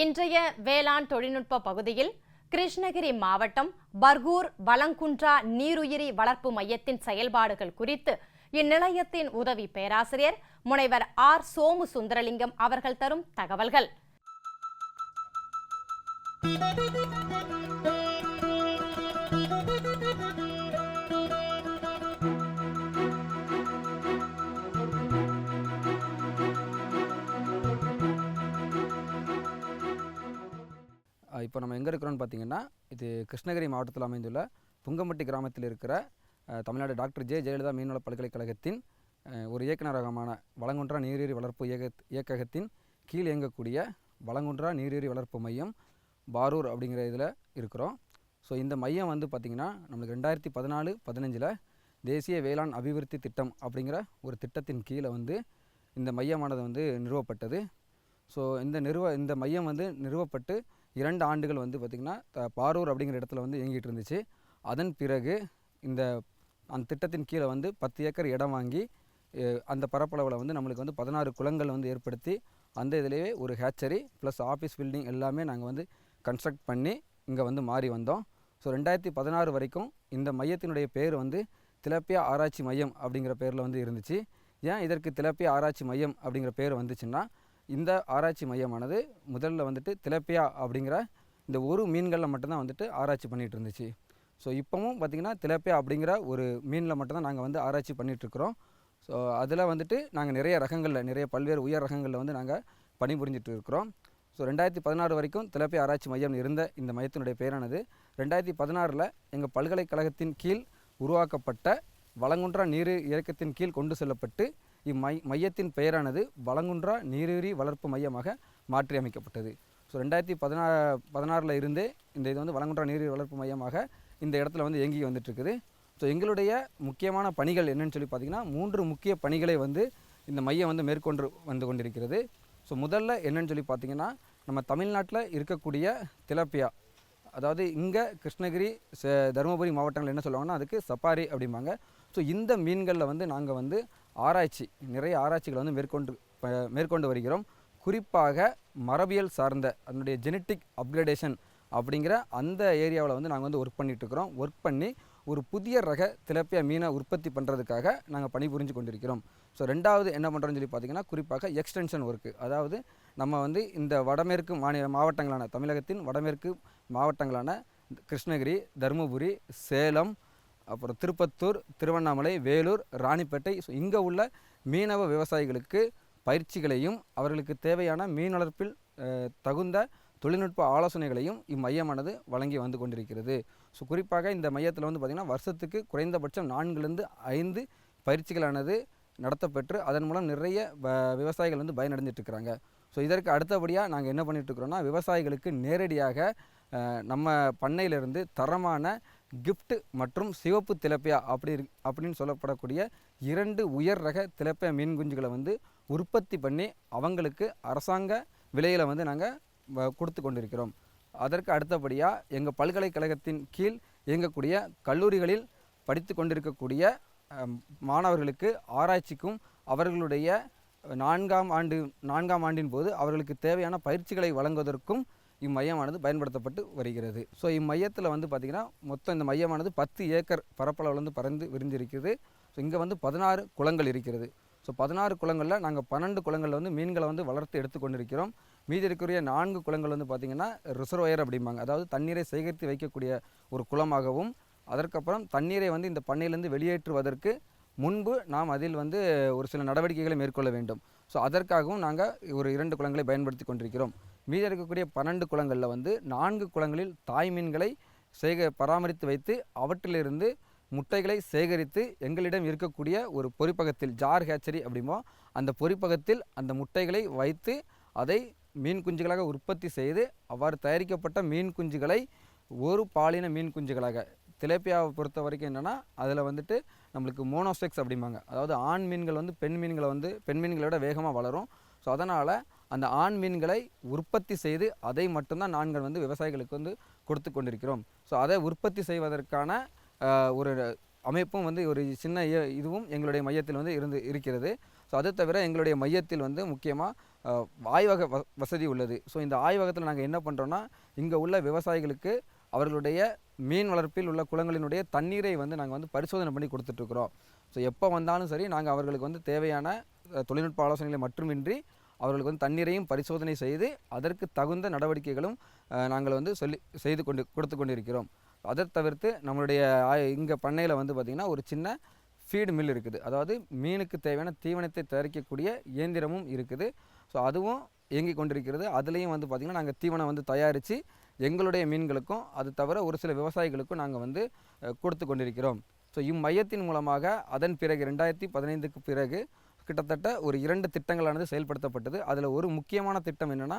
இன்றைய வேளாண் தொழில்நுட்ப பகுதியில் கிருஷ்ணகிரி மாவட்டம் பர்கூர் வளங்குன்றா நீருயிரி வளர்ப்பு மையத்தின் செயல்பாடுகள் குறித்து இந்நிலையத்தின் உதவி பேராசிரியர் முனைவர் ஆர் சோமு சுந்தரலிங்கம் அவர்கள் தரும் தகவல்கள். இப்போ நம்ம எங்கே இருக்கிறோன்னு பார்த்தீங்கன்னா இது கிருஷ்ணகிரி மாவட்டத்தில் அமைந்துள்ள புங்கம்பட்டி கிராமத்தில் இருக்கிற தமிழ்நாடு டாக்டர் ஜே. ஜெயலலிதா மீன்வள பல்கலைக்கழகத்தின் ஒரு இயக்குநரகமான வளங்குன்றா நீரேரி வளர்ப்பு இயக்க இயக்ககத்தின் கீழ் இயங்கக்கூடிய வளங்குன்றா நீரேரி வளர்ப்பு மையம் பாரூர் அப்படிங்கிற இதில் இருக்கிறோம். ஸோ இந்த மையம் வந்து பார்த்திங்கன்னா நம்மளுக்கு ரெண்டாயிரத்தி பதினாலு பதினஞ்சில் தேசிய வேளாண் அபிவிருத்தி திட்டம் அப்படிங்கிற ஒரு திட்டத்தின் கீழே வந்து இந்த மையமானது வந்து நிறுவப்பட்டது. ஸோ இந்த நிறுவ இந்த மையம் வந்து நிறுவப்பட்டு இரண்டு ஆண்டுகள் வந்து பார்த்திங்கன்னா பாரூர் அப்படிங்கிற இடத்துல வந்து இயங்கிட்டு இருந்துச்சு. அதன் பிறகு இந்த அந்த திட்டத்தின் கீழே வந்து பத்து ஏக்கர் இடம் வாங்கி அந்த பரப்பளவில் வந்து நம்மளுக்கு வந்து பதினாறு குளங்கள் வந்து ஏற்படுத்தி அந்த இதிலேயே ஒரு ஹேச்சரி ப்ளஸ் ஆஃபீஸ் பில்டிங் எல்லாமே நாங்கள் வந்து கன்ஸ்ட்ரக்ட் பண்ணி இங்கே வந்து மாறி வந்தோம். ஸோ ரெண்டாயிரத்தி பதினாறு வரைக்கும் இந்த மையத்தினுடைய பேர் வந்து திலப்பியா ஆராய்ச்சி மையம் அப்படிங்கிற பேரில் வந்து இருந்துச்சு. ஏன் இதற்கு திலப்பியா ஆராய்ச்சி மையம் அப்படிங்கிற பேர் வந்துச்சுன்னா இந்த ஆராய்ச்சி மையமானது முதல்ல வந்துட்டு திலப்பியா அப்படிங்கிற இந்த ஒரு மீன்களில் மட்டும்தான் வந்துட்டு ஆராய்ச்சி பண்ணிகிட்டு இருந்துச்சு. ஸோ இப்போவும் பார்த்திங்கன்னா திலப்பியா அப்படிங்கிற ஒரு மீனில் மட்டும்தான் நாங்கள் வந்து ஆராய்ச்சி பண்ணிகிட்ருக்குறோம் ஸோ அதில் வந்துட்டு நாங்கள் நிறைய ரகங்களில் நிறைய பல்வேறு உயர் ரகங்களில் வந்து நாங்கள் பணிபுரிஞ்சிட்டு இருக்கிறோம். ஸோ ரெண்டாயிரத்தி பதினாறு வரைக்கும் திலப்பி ஆராய்ச்சி மையம் இருந்த இந்த மையத்தினுடைய பேரானது ரெண்டாயிரத்தி பதினாறில் எங்கள் பல்கலைக்கழகத்தின் கீழ் உருவாக்கப்பட்ட வளங்குன்றா நீர் இயக்கத்தின் கீழ் கொண்டு செல்லப்பட்டு இம்மை மையத்தின் பெயரானது வளங்குன்றா நீரேரி வளர்ப்பு மையமாக மாற்றி அமைக்கப்பட்டது ஸோ ரெண்டாயிரத்தி பதினா பதினாறில் இருந்தே இந்த இது வந்து வளங்குன்றா நீரேரி வளர்ப்பு மையமாக இந்த இடத்துல வந்து இயங்கி வந்துட்டுருக்குது. ஸோ எங்களுடைய முக்கியமான பணிகள் என்னென்னு சொல்லி பார்த்தீங்கன்னா மூன்று முக்கிய பணிகளை வந்து இந்த மையம் வந்து மேற்கொண்டு வந்து கொண்டிருக்கிறது. ஸோ முதல்ல என்னன்னு சொல்லி பார்த்தீங்கன்னா நம்ம தமிழ்நாட்டில் இருக்கக்கூடிய திலப்பியா அதாவது இங்கே கிருஷ்ணகிரி ச- தருமபுரி மாவட்டங்கள் என்ன சொல்லுவாங்கன்னா அதுக்கு சப்பாரி அப்படிம்பாங்க. ஸோ இந்த மீன்களில் வந்து நாங்கள் வந்து ஆராய்ச்சி நிறைய ஆராய்ச்சிகளை வந்து மேற்கொண்டு மேற்கொண்டு வருகிறோம். குறிப்பாக மரபியல் சார்ந்த அதனுடைய ஜெனட்டிக் அப்கிரேடேஷன் அப்படிங்கிற அந்த ஏரியாவில் வந்து நாங்கள் வந்து ஒர்க் பண்ணிகிட்ருக்கிறோம் ஒர்க் பண்ணி ஒரு புதிய ரக திலப்பியா மீனை உற்பத்தி பண்ணுறதுக்காக நாங்கள் பணிபுரிஞ்சு கொண்டிருக்கிறோம். ஸோ ரெண்டாவது என்ன பண்ணுறோன்னு சொல்லி பார்த்தீங்கன்னா குறிப்பாக எக்ஸ்டென்ஷன் ஒர்க்கு அதாவது நம்ம வந்து இந்த வடமேற்கு மாநில மாவட்டங்களான தமிழகத்தின் வடமேற்கு மாவட்டங்களான கிருஷ்ணகிரி தருமபுரி சேலம் அப்புறம் திருப்பத்தூர் திருவண்ணாமலை வேலூர் ராணிப்பேட்டை. ஸோ இங்கே உள்ள மீனவ விவசாயிகளுக்கு பயிற்சிகளையும் அவர்களுக்கு தேவையான மீன் வளர்ப்பில் தகுந்த தொழில்நுட்ப ஆலோசனைகளையும் இம்மையமானது வழங்கி வந்து கொண்டிருக்கிறது. ஸோ குறிப்பாக இந்த மையத்தில் வந்து பார்த்திங்கன்னா வருஷத்துக்கு குறைந்தபட்சம் நான்குலேருந்து ஐந்து பயிற்சிகளானது நடத்தப்பெற்று அதன் மூலம் நிறைய வ- விவசாயிகள் வந்து பயனடைஞ்சிட்ருக்கிறாங்க. ஸோ இதற்கு அடுத்தபடியாக நாங்கள் என்ன பண்ணிட்டு விவசாயிகளுக்கு நேரடியாக நம்ம பண்ணையிலிருந்து தரமான கிஃப்ட் மற்றும் சிவப்பு திலப்பியா அப்படி அப்படின்னு சொல்லப்படக்கூடிய இரண்டு உயர் ரக திலப்பியா மீன் குஞ்சுகளை வந்து உற்பத்தி பண்ணி அவங்களுக்கு அரசாங்க விலையில் வந்து நாங்கள் கொடுத்து கொண்டிருக்கிறோம். அதற்கு அடுத்தபடியாக எங்கள் பல்கலைக்கழகத்தின் கீழ் இயங்கக்கூடிய கல்லூரிகளில் படித்து கொண்டிருக்கக்கூடிய மாணவர்களுக்கு ஆராய்ச்சிக்கும் அவர்களுடைய நான்காம் ஆண்டு நான்காம் ஆண்டின் போது அவர்களுக்கு தேவையான பயிற்சிகளை வழங்குவதற்கும் இம்மையமானது பயன்படுத்தப்பட்டு வருகிறது. ஸோ இம்மையத்தில் வந்து பார்த்திங்கன்னா மொத்தம் இந்த மையமானது பத்து ஏக்கர் பரப்பளவில் வந்து பறந்து விரிஞ்சிருக்கிறது ஸோ இங்கே வந்து பதினாறு குளங்கள் இருக்கிறது. ஸோ பதினாறு குளங்களில் நாங்கள் பன்னெண்டு குளங்களில் வந்து மீன்களை வந்து வளர்த்து எடுத்துக்கொண்டிருக்கிறோம் மீதி இருக்கிற நான்கு குளங்கள் வந்து பார்த்திங்கன்னா ரிசர்வயர் அப்படிம்பாங்க. அதாவது தண்ணீரை சேகரித்து வைக்கக்கூடிய ஒரு குளமாகவும் அதற்கப்புறம் தண்ணீரை வந்து இந்த பண்ணையிலேருந்து வெளியேற்றுவதற்கு முன்பு நாம் அதில் வந்து ஒரு சில நடவடிக்கைகளை மேற்கொள்ள வேண்டும். ஸோ அதற்காகவும் நாங்கள் ஒரு இரண்டு குளங்களை பயன்படுத்தி கொண்டிருக்கிறோம். மீதி இருக்கக்கூடிய பன்னெண்டு குளங்களில் வந்து நான்கு குளங்களில் தாய் மீன்களை சேக பராமரித்து வைத்து அவற்றிலிருந்து முட்டைகளை சேகரித்து எங்களிடம் இருக்கக்கூடிய ஒரு பொறிப்பகத்தில் ஜார் ஹேச்சரி அப்படிமோ அந்த பொறிப்பகத்தில் அந்த முட்டைகளை வைத்து அதை மீன் குஞ்சுகளாக உற்பத்தி செய்து அவ்வாறு தயாரிக்கப்பட்ட மீன் குஞ்சுகளை ஒரு பாலின மீன் குஞ்சுகளாக திலேப்பியாவை பொறுத்த வரைக்கும் என்னென்னா அதில் வந்துட்டு நம்மளுக்கு மோனோசெக்ஸ் அப்படிம்பாங்க. அதாவது ஆண் மீன்கள் வந்து பெண் மீன்களை வந்து பெண் மீன்களை விட வேகமாக வளரும். ஸோ அதனால் அந்த ஆண் மீன்களை உற்பத்தி செய்து அதை மட்டும்தான் நாங்கள் வந்து விவசாயிகளுக்கு வந்து கொடுத்து கொண்டிருக்கிறோம். ஸோ அதை உற்பத்தி செய்வதற்கான ஒரு அமைப்பும் வந்து ஒரு சின்ன இதுவும் எங்களுடைய மையத்தில் வந்து இருந்து இருக்கிறது. ஸோ அது தவிர எங்களுடைய மையத்தில் வந்து முக்கியமாக ஆய்வக வ வசதி உள்ளது. ஸோ இந்த ஆய்வகத்தில் நாங்கள் என்ன பண்ணுறோன்னா இங்கே உள்ள விவசாயிகளுக்கு அவர்களுடைய மீன் வளர்ப்பில் உள்ள குளங்களினுடைய தண்ணீரை வந்து நாங்கள் வந்து பரிசோதனை பண்ணி கொடுத்துட்ருக்குறோம் ஸோ எப்போ வந்தாலும் சரி நாங்கள் அவர்களுக்கு வந்து தேவையான தொழில்நுட்ப ஆலோசனைகளை மட்டுமின்றி அவர்களுக்கு வந்து தண்ணீரையும் பரிசோதனை செய்து அதற்கு தகுந்த நடவடிக்கைகளும் நாங்கள் வந்து சொல்லி செய்து கொண்டு கொடுத்து கொண்டிருக்கிறோம். அதை தவிர்த்து நம்மளுடைய இங்கே பண்ணையில் வந்து பார்த்திங்கன்னா ஒரு சின்ன ஃபீடு மில் இருக்குது. அதாவது மீனுக்கு தேவையான தீவனத்தை தயாரிக்கக்கூடிய இயந்திரமும் இருக்குது. ஸோ அதுவும் இயங்கி கொண்டிருக்கிறது. அதுலேயும் வந்து பார்த்திங்கன்னா நாங்கள் தீவனம் வந்து தயாரித்து எங்களுடைய மீன்களுக்கும் அது தவிர ஒரு சில விவசாயிகளுக்கும் நாங்கள் வந்து கொடுத்து கொண்டிருக்கிறோம். ஸோ இம்மையத்தின் மூலமாக அதன் பிறகு ரெண்டாயிரத்தி பதினைந்துக்கு பிறகு கிட்டத்தட்ட ஒரு இரண்டு திட்டங்களானது செயல்படுத்தப்பட்டது. அதில் ஒரு முக்கியமான திட்டம் என்னென்னா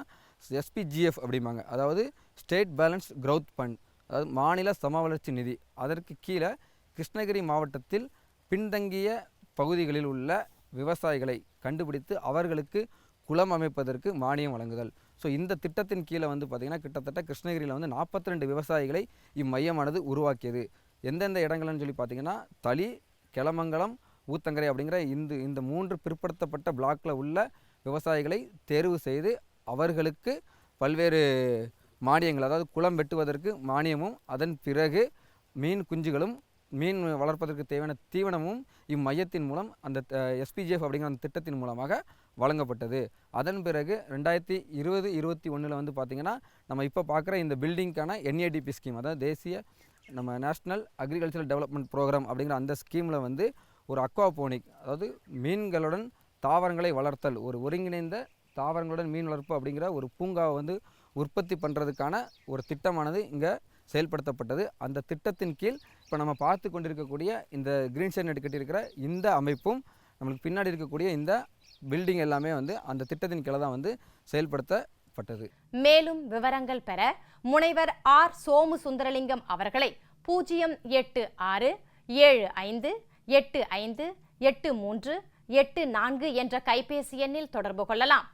எஸ்பிஜிஎஃப் அப்படிம்பாங்க. அதாவது ஸ்டேட் பேலன்ஸ் க்ரௌத் ஃபண்ட் அதாவது மாநில சம வளர்ச்சி நிதி. அதற்கு கீழே கிருஷ்ணகிரி மாவட்டத்தில் பின்தங்கிய பகுதிகளில் உள்ள விவசாயிகளை கண்டுபிடித்து அவர்களுக்கு குளம் அமைப்பதற்கு மானியம் வழங்குதல். ஸோ இந்த திட்டத்தின் கீழே வந்து பார்த்திங்கன்னா கிட்டத்தட்ட கிருஷ்ணகிரியில் வந்து 42 விவசாயிகளை இம்மையமானது உருவாக்கியது. எந்தெந்த இடங்கள்னு சொல்லி பார்த்தீங்கன்னா தளி கெளமங்கலம் ஊத்தங்கரை அப்படிங்கிற இந்த இந்த மூன்று பிற்படுத்தப்பட்ட பிளாக்கில் உள்ள விவசாயிகளை தேர்வு செய்து அவர்களுக்கு பல்வேறு மானியங்கள் அதாவது குளம் வெட்டுவதற்கு மானியமும் அதன் பிறகு மீன் குஞ்சுகளும் மீன் வளர்ப்பதற்கு தேவையான தீவனமும் இம்மையத்தின் மூலம் அந்த எஸ்பிஜிஎஃப் அப்படிங்கிற அந்த திட்டத்தின் மூலமாக வழங்கப்பட்டது. அதன் பிறகு ரெண்டாயிரத்தி இருபது இருபத்தி ஒன்றில் வந்து பார்த்திங்கன்னா நம்ம இப்போ பார்க்குற இந்த பில்டிங்க்கான என்ஏடிபி ஸ்கீம் அதாவது தேசிய நம்ம நேஷ்னல் அக்ரிகல்ச்சரல் டெவலப்மெண்ட் ப்ரோக்ராம் அப்படிங்கிற அந்த ஸ்கீமில் வந்து ஒரு அக்வாபோனிக் அதாவது மீன்களுடன் தாவரங்களை வளர்த்தல் ஒரு ஒருங்கிணைந்த தாவரங்களுடன் மீன் வளர்ப்பு அப்படிங்கிற ஒரு பூங்காவை வந்து உற்பத்தி பண்ணுறதுக்கான ஒரு திட்டமானது இங்கே செயல்படுத்தப்பட்டது. அந்த திட்டத்தின் கீழ் இப்போ நம்ம பார்த்து கொண்டிருக்கக்கூடிய இந்த கிரீன் ஷேட் நெட் கட்டியிருக்கிற இந்த அமைப்பும் நம்மளுக்கு பின்னாடி இருக்கக்கூடிய இந்த பில்டிங் எல்லாமே வந்து அந்த திட்டத்தின் கீழே தான் வந்து செயல்படுத்தப்பட்டது. மேலும் விவரங்கள் பெற முனைவர் ஆர் சோமு சுந்தரலிங்கம் அவர்களை பூஜ்ஜியம் எட்டு ஆறு ஏழு ஐந்து எட்டு ஐந்து எட்டு மூன்று எட்டு நான்கு என்ற கைபேசி எண்ணில் தொடர்பு கொள்ளலாம்.